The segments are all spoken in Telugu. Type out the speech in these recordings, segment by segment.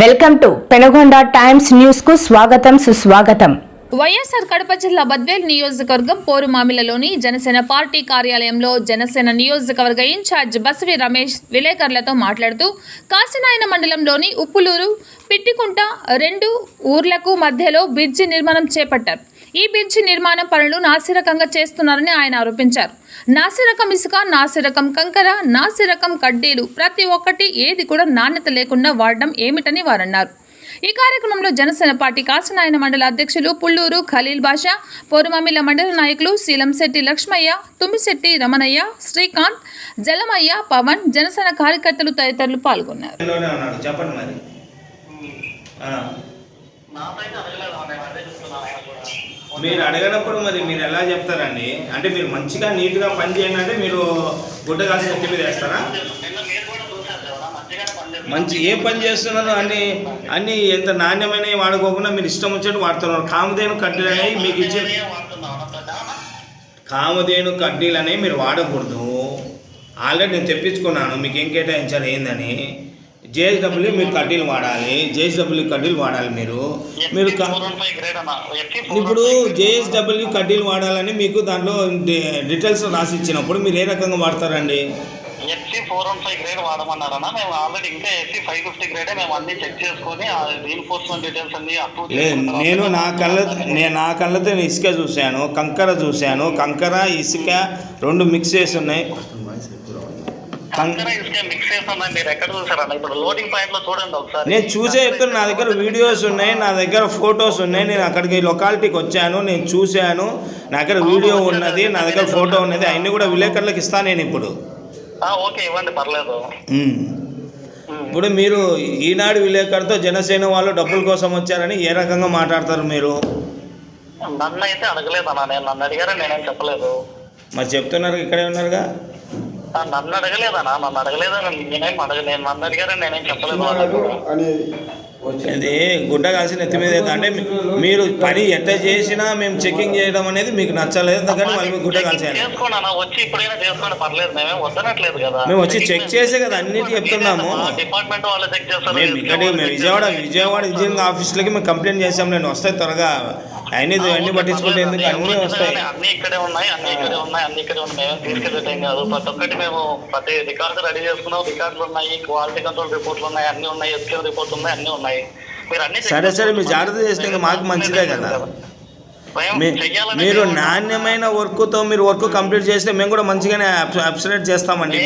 వెల్కమ్ టు పెనగొండ టైమ్స్ న్యూస్కు స్వాగతం సుస్వాగతం. వైఎస్ఆర్ కడప జిల్లా బద్వేల్ నియోజకవర్గం పోరుమామిలలోని జనసేన పార్టీ కార్యాలయంలో జనసేన నియోజకవర్గ ఇన్ఛార్జ్ బసవి రమేష్ విలేకరులతో మాట్లాడుతూ కాశీనాయన మండలంలోని ఉప్పులూరు పిట్టికుంట రెండు ఊర్లకు మధ్యలో బ్రిడ్జి నిర్మాణం చేపట్టారు. ఈ బ్రిడ్జి నిర్మాణం పనులు నాసిరకంగా చేస్తున్నారని ఆయన ఆరోపించారు. నాసిరకం ఇసుక నాసిరకం కంకర నాసిరకం కడ్డీలు ప్రతి ఒక్కటి ఏది కూడా నాణ్యత లేకుండా వాడడం ఏమిటని వారన్నారు. ఈ కార్యక్రమంలో జనసేన పార్టీ కాసనాయన మండల అధ్యక్షులు పుల్లూరు ఖలీల్ బాషా పోరుమామిల మండల నాయకులు శీలంశెట్టి లక్ష్మయ్య తుమ్మిశెట్టి రమణయ్య శ్రీకాంత్ జలమయ్య పవన్ జనసేన కార్యకర్తలు తదితరులు పాల్గొన్నారు. మీరు అడగనప్పుడు మరి మీరు ఎలా చెప్తారండి? అంటే మీరు మంచిగా నీట్గా పని చేయండి అంటే మీరు గుడ్డ కాసి నెత్తి మీద వేస్తారా? మంచి ఏ పని చేస్తున్నారు అన్ని అన్ని ఎంత నాణ్యమైనవి వాడుకోకుండా మీరు ఇష్టం వచ్చినట్టు వాడుతున్నారు. కామధేను కడ్డీలు అనేవి మీకు ఇచ్చే కామధేను కడ్డీలు అనేవి మీరు వాడకూడదు. ఆల్రెడీ నేను తెప్పించుకున్నాను. మీకు ఏం కేటాయించాలి ఏందని? జేఎస్డబ్ల్యూ మీరు కడ్డీలు వాడాలి జేఎస్డబ్ల్యూ కడ్డీలు వాడాలి మీరు. మీరు ఇప్పుడు జేఎస్డబ్ల్యూ కడ్డీలు వాడాలని మీకు దాంట్లో డీటెయిల్స్ రాసి ఇచ్చినప్పుడు మీరు ఏ రకంగా వాడతారండి? FC four one five grade వాడమన్నారన్నా. మేము ఆల్రెడీ ఇంకా ఎఫ్సి ఫైవ్ ఫిఫ్టీ గ్రేడే మేము అన్ని చెక్ చేసుకొని రీఎన్ఫోర్స్మెంట్ డీటెయిల్స్ అన్ని అప్రూవ్ నేను నా కళ్ళ నేను నా కళ్ళతో నేను ఇసుక చూశాను కంకర చూశాను. కంకర ఇసుక రెండు మిక్స్ చేసి ఉన్నాయి. కంకర ఇసుక మిక్స్ చేస్తామని మీరు ఎక్కడ చూసారన్న ఇప్పుడు లోడింగ్ పాయింట్లో చూడండి ఒకసారి. నేను చూసే చెప్తున్నా నా దగ్గర వీడియోస్ ఉన్నాయి నా దగ్గర ఫొటోస్ ఉన్నాయి నేను అక్కడికి లొకాలిటీకి వచ్చాను నేను చూశాను నా దగ్గర వీడియో ఉన్నది నా దగ్గర ఫోటో ఉన్నది అవన్నీ కూడా విలేకరులకు ఇస్తాను నేను ఇప్పుడు. ఓకే ఇవ్వండి పర్లేదు. ఇప్పుడు మీరు ఈనాడు విలేకరుతో జనసేన వాళ్ళు డబ్బుల కోసం వచ్చారని ఏ రకంగా మాట్లాడతారు మీరు? నన్ను అయితే అడగలేదన్నా నేను నన్ను అడిగారని నేనేం చెప్పలేదు. మరి చెప్తున్నారు ఇక్కడే ఉన్నారుగా? నన్ను అడగలేదన్నా నన్ను అడగలేదని నేనేం అడగ నేను నన్ను అడిగారని నేనేం చెప్పలేదు వాళ్ళకు. అది గుడ్డ కాల్సిన ఎత్తి మీద. అంటే మీరు పని ఎట్ట చేసినా మేము చెకింగ్ చేయడం అనేది మీకు నచ్చలేదు. కానీ మీకు గుడ్డ కాల్చేయాలి వచ్చి ఇప్పుడైనా చేసుకోండి పర్లేదు. మేమేం వద్దనట్లేదు కదా. మేము వచ్చి చెక్ చేసే కదా అన్నిటి చెప్తున్నాము. డిపార్ట్మెంట్ వాళ్ళు చెక్ చేస్తారు. మేము ఇక్కడికి మేము విజయవాడ విజయవాడ విజయంగా ఆఫీస్లకి మేము కంప్లైంట్ చేసాం నేను వస్తాయి త్వరగా పట్టించుకుంటే ఎందుకు? అన్నీ వస్తాయి. అన్ని ఇక్కడే ఉన్నాయి అన్ని ఇక్కడే ఉన్నాయి అన్ని ఇక్కడే ఉన్నాయి. మేమేం తీసుకెళ్ళటం కాదు. ప్రతి ఒక్కటి మేము ప్రతి రికార్డు రెడీ చేసుకున్నాం. రికార్డులు ఉన్నాయి క్వాలిటీ కంట్రోల్ రిపోర్ట్లు ఉన్నాయి అన్ని ఉన్నాయి ఎస్కేల్ రిపోర్ట్ ఉన్నాయి అన్ని ఉన్నాయి. మీరు అన్ని సరే సరే మీరు. జాగ్రత్త చేస్తే ఇంకా మాకు మంచిదే కదా. మీరు నాణ్యమైన వర్క్తో మీరు వర్క్ కంప్లీట్ చేస్తే మేము కూడా మంచిగానే అప్సరేట్ చేస్తామండి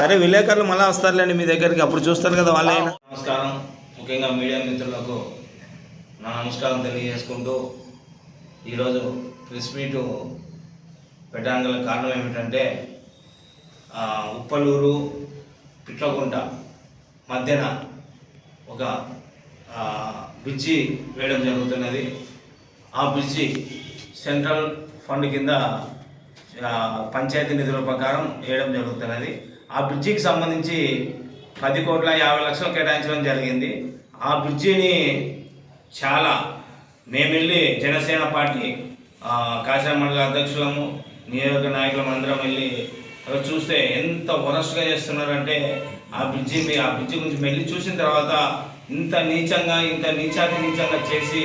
సరే విలేకరులు మళ్ళీ వస్తారులేండి మీ దగ్గరికి. అప్పుడు చూస్తారు కదా వాళ్ళైనా. నమస్కారం. ముఖ్యంగా మీడియా మిత్రులకు నా నమస్కారం తెలియజేసుకుంటూ ఈరోజు ప్రెస్ మీటు పెట్టడానికి గల కారణం ఏమిటంటే ఆ, ఉప్పలూరు పిట్లగుంట మధ్యన ఒక బ్రిడ్జి వేయడం జరుగుతున్నది. ఆ బ్రిడ్జి సెంట్రల్ ఫండ్ కింద పంచాయతీ నిధుల ప్రకారం వేయడం జరుగుతున్నది. ఆ బ్రిడ్జికి సంబంధించి పది కోట్ల యాభై లక్షలు కేటాయించడం జరిగింది. ఆ బ్రిడ్జిని చాలా మేము వెళ్ళి జనసేన పార్టీ కాశీ మండల అధ్యక్షులము నియోజక నాయకులం అందరం వెళ్ళి అక్కడ చూస్తే ఎంత వరస్ట్గా చేస్తున్నారంటే ఆ బ్రిడ్జి మీ- ఆ బ్రిడ్జి గురించి వెళ్ళి చూసిన తర్వాత ఇంత నీచంగా ఇంత నీచాతి నీచంగా చేసి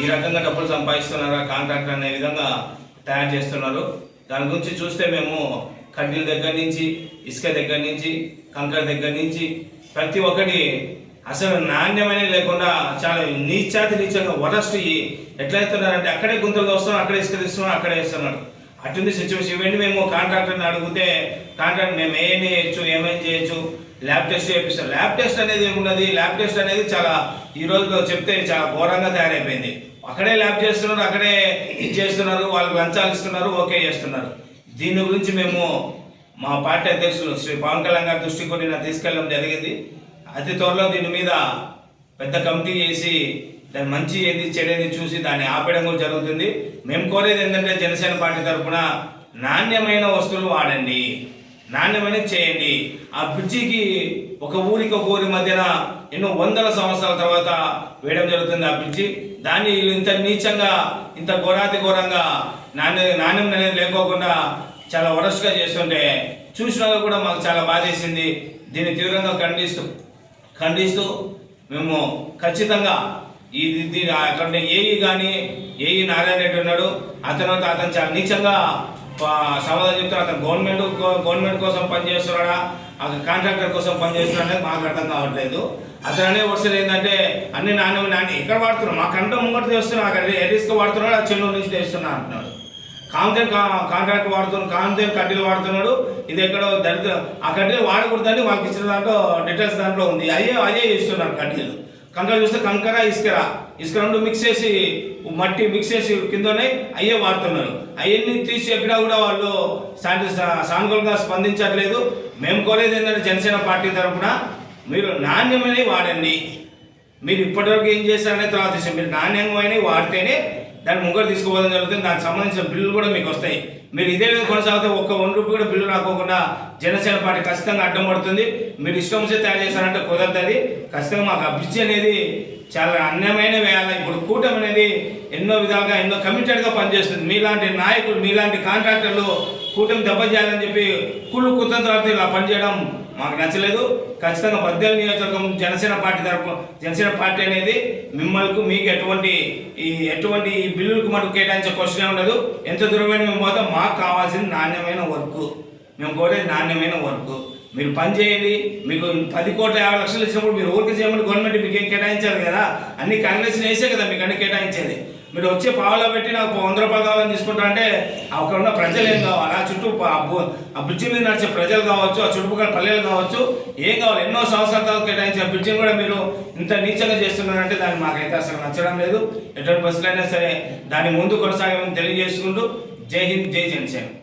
ఈ రకంగా డబ్బులు సంపాదిస్తున్నారా కాంట్రాక్టర్ అనే విధంగా తయారు చేస్తున్నారు. దాని గురించి చూస్తే మేము కడ్డీల దగ్గర నుంచి ఇసుక దగ్గర నుంచి కంకర దగ్గర నుంచి ప్రతి ఒక్కటి అసలు నాణ్యమైన లేకుండా చాలా నీచాతి నీచంగా వరస్ట్ ఎట్లయితున్నారంటే అక్కడే గుంతలు వస్తున్నారు అక్కడే ఇసుక తీస్తున్నారు అక్కడే వేస్తున్నారు. అటుంది సిచ్యువేషన్ ఇవన్నీ మేము కాంట్రాక్టర్ని అడిగితే కాంట్రాక్ట్ మేము ఏం చేయొచ్చు ఏమేం చేయొచ్చు ల్యాబ్ టెస్ట్ చేపిస్తారు. ల్యాబ్ టెస్ట్ అనేది ఏమున్నది ల్యాబ్ టెస్ట్ అనేది చాలా ఈ రోజులో చెప్తే చాలా ఘోరంగా తయారైపోయింది. అక్కడే ల్యాబ్ చేస్తున్నారు అక్కడే ఇది చేస్తున్నారు వాళ్ళు లంచాలు ఇస్తున్నారు ఓకే చేస్తున్నారు. దీని గురించి మేము మా పార్టీ అధ్యక్షులు శ్రీ పవన్ కళ్యాణ్ గారి దృష్టికి కూడా తీసుకెళ్ళడం జరిగింది. అతి త్వరలో దీని మీద పెద్ద కమిటీ చేసి దాని మంచి ఏది చెడేది చూసి దాన్ని ఆపేయడం కూడా జరుగుతుంది. మేము కోరేది ఏంటంటే జనసేన పార్టీ తరఫున నాణ్యమైన వస్తువులు వాడండి. నాణ్యమైన చేయండి. ఆ బ్రిడ్జికి ఒక ఊరికి ఒక ఊరి మధ్యన ఎన్నో వందల సంవత్సరాల తర్వాత వేయడం జరుగుతుంది ఆ బ్రిడ్జి. దాన్ని ఇంత నీచంగా ఇంత ఘోరాతి ఘోరంగా నాణ్య నాణ్యం అనేది లేకోకుండా చాలా వరస్ట్గా చేస్తుంటే చూసిన కూడా మాకు చాలా బాధేసింది. దీన్ని తీవ్రంగా ఖండిస్తూ ఖండిస్తూ మేము ఖచ్చితంగా ఇది దీని అక్కడ ఏఈ కానీ ఏఈ నారాయణ రెడ్డి ఉన్నాడు. అతను అతను చాలా నీచంగా సమాధానం చెప్తే అతను గవర్నమెంట్ గవర్నమెంట్ కోసం పనిచేస్తున్నాడా అతను కాంట్రాక్టర్ కోసం పనిచేస్తున్నాడా అనేది మాకు అర్థం కావట్లేదు. అతను అనే వర్షాలు ఏంటంటే అన్ని నాణ్యం నాణ్య ఎక్కడ వాడుతున్నాడు? మా కంట ముంగట తెస్తున్నాడు అక్కడ ఎడిస్కి వాడుతున్నాడు ఆ చెన్నూరు నుంచి తెస్తున్నా అంటున్నాడు. కాంతేన్ కాంట్రాక్ట్ వాడుతున్నాడు కాంతేన్ కడ్డీలు వాడుతున్నాడు ఇది ఎక్కడో దళిత ఆ కడ్డీలు వాడకూడదని వాళ్ళకి ఇచ్చిన దాంట్లో డీటెయిల్స్ దాంట్లో ఉంది. అయ్యే అయ్యే ఇస్తున్నారు కడ్డీలు. కంకర చూస్తే కంకర ఇసుకరా. ఇసుక రెండు మిక్స్ చేసి మట్టి మిక్స్ చేసి కిందనే అయ్యే వాడుతున్నారు. అవన్నీ తీసి ఎక్కడా కూడా వాళ్ళు సానుకూలంగా స్పందించట్లేదు. మేము కోరేది ఏంటంటే జనసేన పార్టీ తరఫున మీరు నాణ్యమైనవి వాడండి. మీరు ఇప్పటివరకు ఏం చేశారనే తర్వాత మీరు నాణ్యమైనవి వాడితేనే దాన్ని ముగ్గురు తీసుకోవడం జరుగుతుంది. దానికి సంబంధించిన బిల్లులు కూడా మీకు వస్తాయి. మీరు ఇదే విధంగా కొనసాగితే ఒక్క వన్ రూపీ కూడా బిల్లు రాకోకుండా జనసేన పార్టీ ఖచ్చితంగా అడ్డం పడుతుంది. మీరు ఇష్టం వచ్చి తయారు చేశారంటే కుదరదు ఖచ్చితంగా మాకు అభివృద్ధి అనేది చాలా అన్యమైన వేయాలి ఇప్పుడు కూటమి అనేది ఎన్నో విధాలుగా ఎన్నో కమిటెడ్గా పనిచేస్తుంది. మీలాంటి నాయకులు మీలాంటి కాంట్రాక్టర్లు కూటమి దెబ్బ చేయాలని చెప్పి కుళ్ళు కుతంత్రాలతో ఇలా పనిచేయడం మాకు నచ్చలేదు. ఖచ్చితంగా పద్దెనిమిది నియోజకవర్గం జనసేన పార్టీ తరపు జనసేన పార్టీ అనేది మిమ్మల్ని మీకు ఎటువంటి ఈ ఎటువంటి ఈ బిల్లులకు మనకు కేటాయించే క్వశ్చన్ ఉండదు. ఎంత దూరమైన మేము పోతాం. మాకు కావాల్సింది నాణ్యమైన వర్క్. మేము కోరేది నాణ్యమైన వర్క్. మీరు పని చేయండి. మీకు పది కోట్ల యాభై లక్షలు ఇచ్చినప్పుడు మీరు ఊరికి చేయమని గవర్నమెంట్ మీకు ఏం కేటాయించాలి కదా? అన్ని కాంగ్రెస్ వేసే కదా మీకు అన్ని కేటాయించేది. మీరు వచ్చే పావులో పెట్టి నాకు వంద రూపాయలు కావాలని తీసుకుంటా అంటే అక్కడ ఉన్న ప్రజలు ఏం కావాలి? ఆ చుట్టూ ఆ బు- ఆ బ్రిడ్జి మీద నడిచే ప్రజలు కావచ్చు ఆ చుట్టుపక్కల పల్లెలు కావచ్చు ఏం కావాలి? ఎన్నో సంవత్సరాల తర్వాత ఆ బ్రిడ్జిని కూడా మీరు ఇంత నీచంగా చేస్తున్నారంటే దాన్ని మాకైతే అసలు నచ్చడం లేదు. ఎటువంటి బస్సులైనా సరే దాని ముందు కొనసాగమని తెలియజేసుకుంటూ జై హింద్ జై జనసేన.